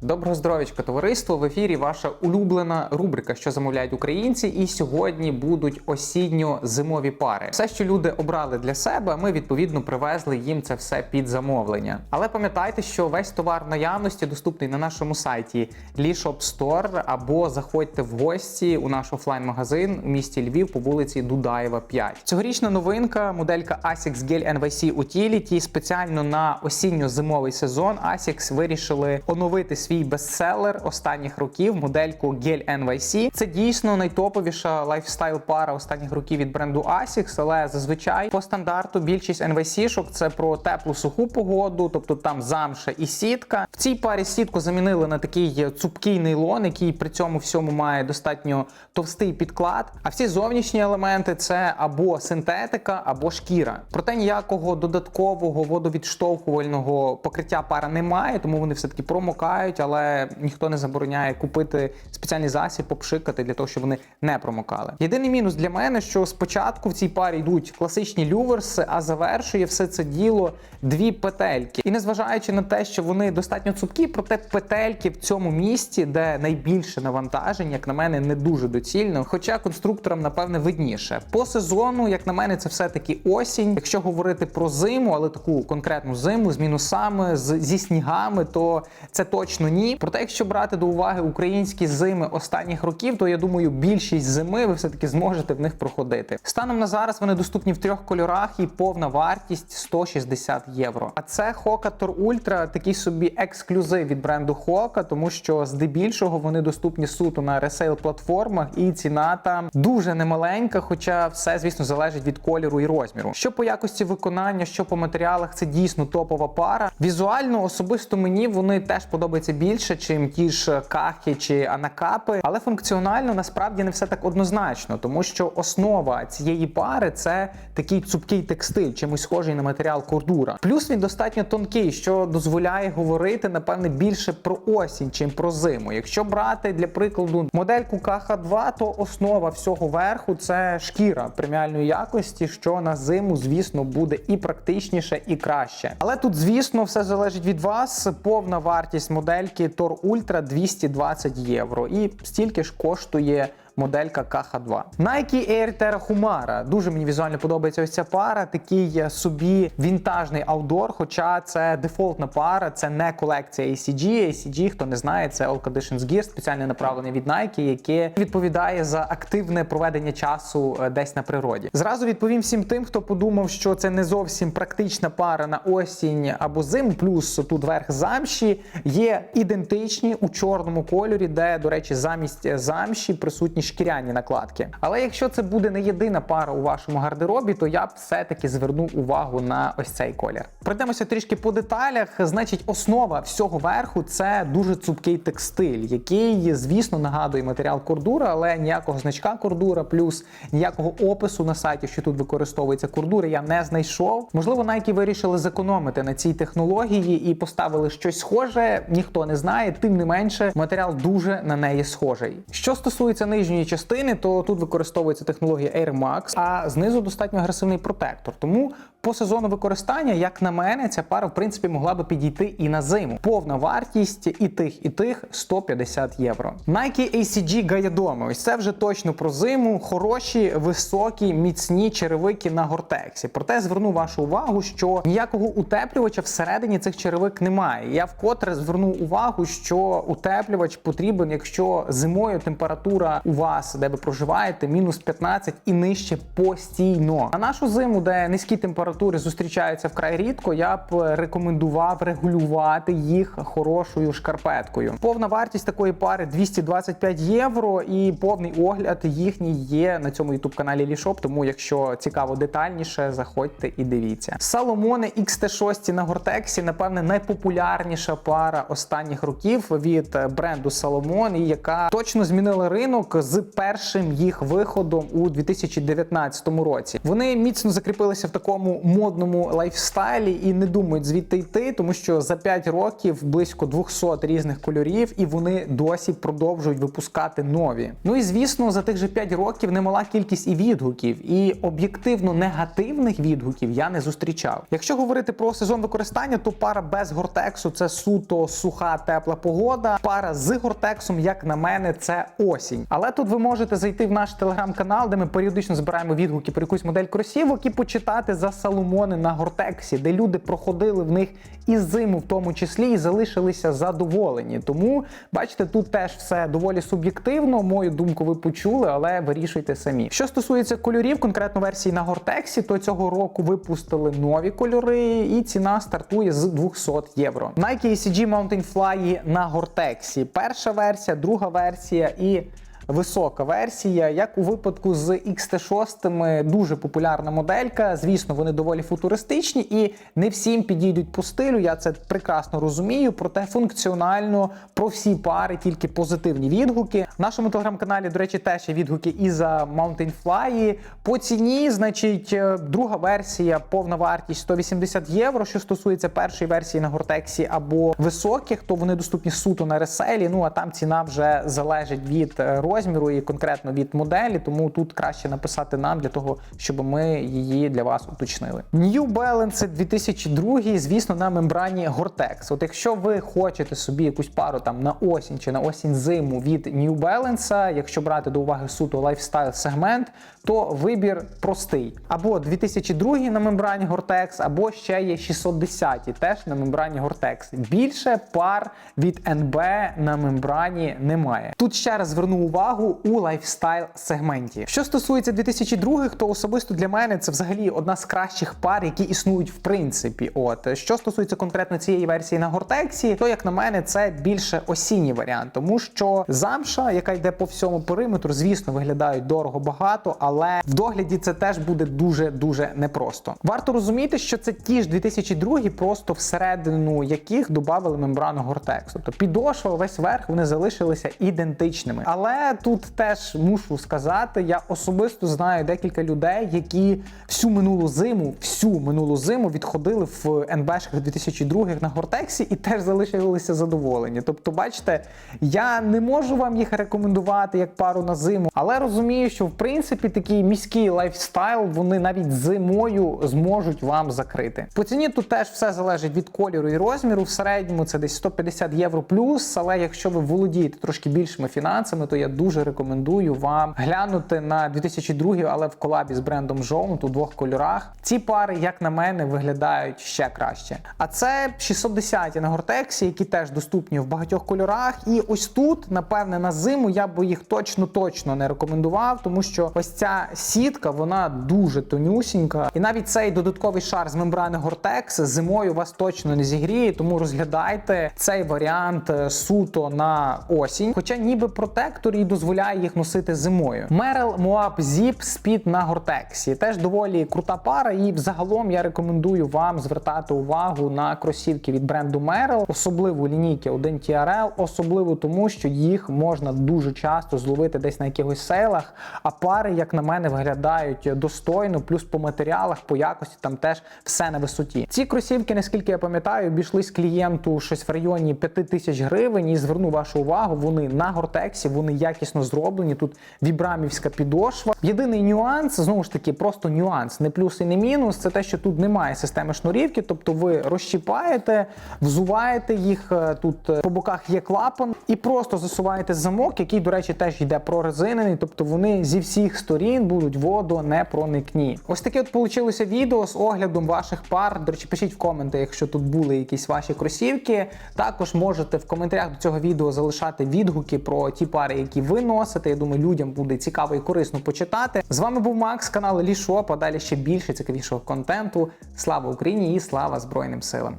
Доброго здоров'ячка, товариство! В ефірі ваша улюблена рубрика, що замовляють українці. І сьогодні будуть осінньо-зимові пари. Все, що люди обрали для себе, ми відповідно привезли їм це все під замовлення. Але пам'ятайте, що весь товар наявності доступний на нашому сайті Lishop Store або заходьте в гості у наш офлайн-магазин у місті Львів по вулиці Дудаєва 5. Цьогорічна новинка моделька ASICS Gel NYC Utility спеціально на осінньо-зимовий сезон ASICS вирішили оновити свій бестселер останніх років модельку Gel NYC. Це дійсно найтоповіша лайфстайл пара останніх років від бренду ASICS, але зазвичай по стандарту більшість NYC-шок це про теплу суху погоду, тобто там замша і сітка. В цій парі сітку замінили на такий цупкий нейлон, який при цьому всьому має достатньо товстий підклад. А всі зовнішні елементи це або синтетика, або шкіра. Проте ніякого додаткового водовідштовхувального покриття пара немає, тому вони все таки промокають, але ніхто не забороняє купити спеціальний засіб, попшикати для того, щоб вони не промокали. Єдиний мінус для мене, що спочатку в цій парі йдуть класичні люверси, а завершує все це діло дві петельки. І незважаючи на те, що вони достатньо цупкі, проте петельки в цьому місці, де найбільше навантаження, як на мене, не дуже доцільно. Хоча конструкторам, напевне, видніше. По сезону, як на мене, це все-таки осінь. Якщо говорити про зиму, але таку конкретну зиму з мінусами, з, зі снігами, то це точно ні. Проте, якщо брати до уваги українські зими останніх років, то я думаю, більшість зими ви все-таки зможете в них проходити. Станом на зараз вони доступні в трьох кольорах і повна вартість 160 євро. А це Hoka Tor Ultra, такий собі ексклюзив від бренду Hoka, тому що здебільшого вони доступні суто на ресейл платформах, і ціна там дуже немаленька, хоча все, звісно, залежить від кольору і розміру. Що по якості виконання, що по матеріалах, це дійсно топова пара. Візуально особисто мені вони теж подобаються більше, чим ті ж кахи чи анакапи, але функціонально насправді не все так однозначно, тому що основа цієї пари це такий цупкий текстиль, чимось схожий на матеріал кордура. Плюс він достатньо тонкий, що дозволяє говорити напевне більше про осінь, чим про зиму. Якщо брати для прикладу модельку KH2, то основа всього верху це шкіра преміальної якості, що на зиму, звісно, буде і практичніше, і краще. Але тут, звісно, все залежить від вас. Повна вартість модельки Tor Ultra 220 євро. І стільки ж коштує. Моделька KH2. Nike Air Terra Humara. Дуже мені візуально подобається ось ця пара. Такий собі вінтажний аудор, хоча це дефолтна пара, це не колекція ACG. ACG, хто не знає, це All Conditions Gear, спеціальне направлення від Nike, яке відповідає за активне проведення часу е, десь на природі. Зразу відповім всім тим, хто подумав, що це не зовсім практична пара на осінь або зиму, плюс тут верх замші є ідентичні у чорному кольорі, де, до речі, замість замші присутні шкіряні накладки. Але якщо це буде не єдина пара у вашому гардеробі, то я б все-таки звернув увагу на ось цей колір. Пройдемося трішки по деталях. Значить, основа всього верху це дуже цупкий текстиль, який, звісно, нагадує матеріал кордура, але ніякого значка кордура, плюс ніякого опису на сайті, що тут використовується кордура, я не знайшов. Можливо, Nike вирішили зекономити на цій технології і поставили щось схоже. Ніхто не знає. Тим не менше, матеріал дуже на неї схожий. Що стосується нижньої частини, то тут використовується технологія Air а знизу достатньо агресивний протектор. Тому по сезону використання, як на мене, ця пара в принципі могла би підійти і на зиму. Повна вартість і тих, і тих 150 євро. Nike ACG Gayadomi. Ось це вже точно про зиму. Хороші, високі, міцні черевики на гортексі. Проте зверну вашу увагу, що ніякого утеплювача всередині цих черевик немає. Я вкотре зверну увагу, що утеплювач потрібен, якщо зимою температура у вас, де ви проживаєте, мінус 15 і нижче постійно. На нашу зиму, де низькі температури зустрічаються вкрай рідко, я б рекомендував регулювати їх хорошою шкарпеткою. Повна вартість такої пари 225 євро, і повний огляд їхній є на цьому youtube каналі Лішоп. Тому, якщо цікаво детальніше, заходьте і дивіться. Саломони XT6 на Гортексі, напевне, найпопулярніша пара останніх років від бренду Salomon, і яка точно змінила ринок з першим їх виходом у 2019 році. Вони міцно закріпилися в такому модному лайфстайлі і не думають звідти йти, тому що за 5 років близько 200 різних кольорів, і вони досі продовжують випускати нові. Ну і звісно, за тих же 5 років немала кількість і відгуків, і об'єктивно негативних відгуків я не зустрічав. Якщо говорити про сезон використання, то пара без гортексу це суто суха, тепла погода. Пара з гортексом, як на мене, це осінь. Але тут ви можете зайти в наш телеграм-канал, де ми періодично збираємо відгуки про якусь модель кросівок і почитати за саломони на гортексі, де люди проходили в них і зиму, в тому числі, і залишилися задоволені. Тому бачите, тут теж все доволі суб'єктивно. Мою думку ви почули, але вирішуйте самі. Що стосується кольорів, конкретно версії на гортексі, то цього року випустили нові кольори, і ціна стартує з 200 євро. Nike ACG Mountain Fly на гортексі. Перша версія, друга версія і висока версія. Як у випадку з XT6, дуже популярна моделька. Звісно, вони доволі футуристичні і не всім підійдуть по стилю. Я це прекрасно розумію. Проте функціонально про всі пари тільки позитивні відгуки. В нашому телеграм-каналі, до речі, теж є відгуки і за Mountain Fly. По ціні, значить, е, друга версія, повна вартість 180 євро. Що стосується першої версії на Гортексі або високих, то вони доступні суто на реселі. Ну а там ціна вже залежить від е, розміру і конкретно від моделі. Тому тут краще написати нам для того, щоб ми її для вас уточнили. New Balance 2002, звісно, на мембрані Gore-Tex. От якщо ви хочете собі якусь пару там на осінь чи на осінь зиму від New Balance, якщо брати до уваги суто лайфстайл сегмент, то вибір простий. Або 2002 на мембрані Gore-Tex, або ще є 610 теж на мембрані Gore-Tex. Більше пар від NB на мембрані немає. Тут ще раз зверну увагу у лайфстайл сегменті. Що стосується 2002, то особисто для мене це взагалі одна з кращих пар, які існують в принципі. От що стосується конкретно цієї версії на Гортексі, то як на мене, це більше осінній варіант, тому що замша, яка йде по всьому периметру, звісно, виглядають дорого багато, але в догляді це теж буде дуже дуже непросто. Варто розуміти, що це ті ж 2002, просто всередину яких додали мембрану Гортекс. Тобто підошва, весь верх вони залишилися ідентичними. Але тут теж мушу сказати, я особисто знаю декілька людей, які всю минулу зиму, всю минулу зиму відходили в НБшках 2002 на Гортексі і теж залишилися задоволені. Тобто, бачите, я не можу вам їх рекомендувати як пару на зиму, але розумію, що в принципі такий міський лайфстайл вони навіть зимою зможуть вам закрити. По ціні тут теж все залежить від кольору і розміру. В середньому це десь 150 євро плюс. Але якщо ви володієте трошки більшими фінансами, то я дуже рекомендую вам глянути на 2002, але в колабі з брендом Jones у двох кольорах. Ці пари, як на мене, виглядають ще краще. А це 610 на Гортексі, які теж доступні в багатьох кольорах. І ось тут, напевне, на зиму я би їх точно точно не рекомендував, тому що ось ця сітка вона дуже тонюсінька. І навіть цей додатковий шар з мембрани Гортекс зимою вас точно не зігріє, тому розглядайте цей варіант е, суто на осінь. Хоча ніби протектор і дозволяє їх носити зимою. Merrell Moab Zip Speed на Гортексі. Теж доволі крута пара, і взагалом я рекомендую вам звертати увагу на кросівки від бренду Merrell, особливо лінійки 1 TRL, особливо тому, що їх можна дуже часто зловити десь на якихось сейлах. А пари, як на мене, виглядають достойно, плюс по матеріалах, по якості там теж все на висоті. Ці кросівки, наскільки я пам'ятаю, обійшлись клієнту щось в районі 5 тисяч гривень. І зверну вашу увагу, вони на гортексі, вони якісно зроблені. Тут вібрамівська підошва. Єдиний нюанс, знову ж таки, просто нюанс, не плюс і не мінус. Це те, що тут немає системи шнурівки, тобто ви розщіпаєте, взуваєте їх. е, Тут е, по боках є клапан, і просто засуваєте замок, який, до речі, теж йде прорезинений, тобто вони зі всіх сторін будуть водонепроникні. Ось таке от получилося відео з оглядом ваших пар. До речі, пишіть в коменти, якщо тут були якісь ваші кросівки. Також можете в коментарях до цього відео залишати відгуки про ті пари, які ви носите. Я думаю, людям буде цікаво і корисно почитати. З вами був Макс, канал Лішоп, а далі ще більше цікавішого контенту. Слава Україні і слава Збройним силам!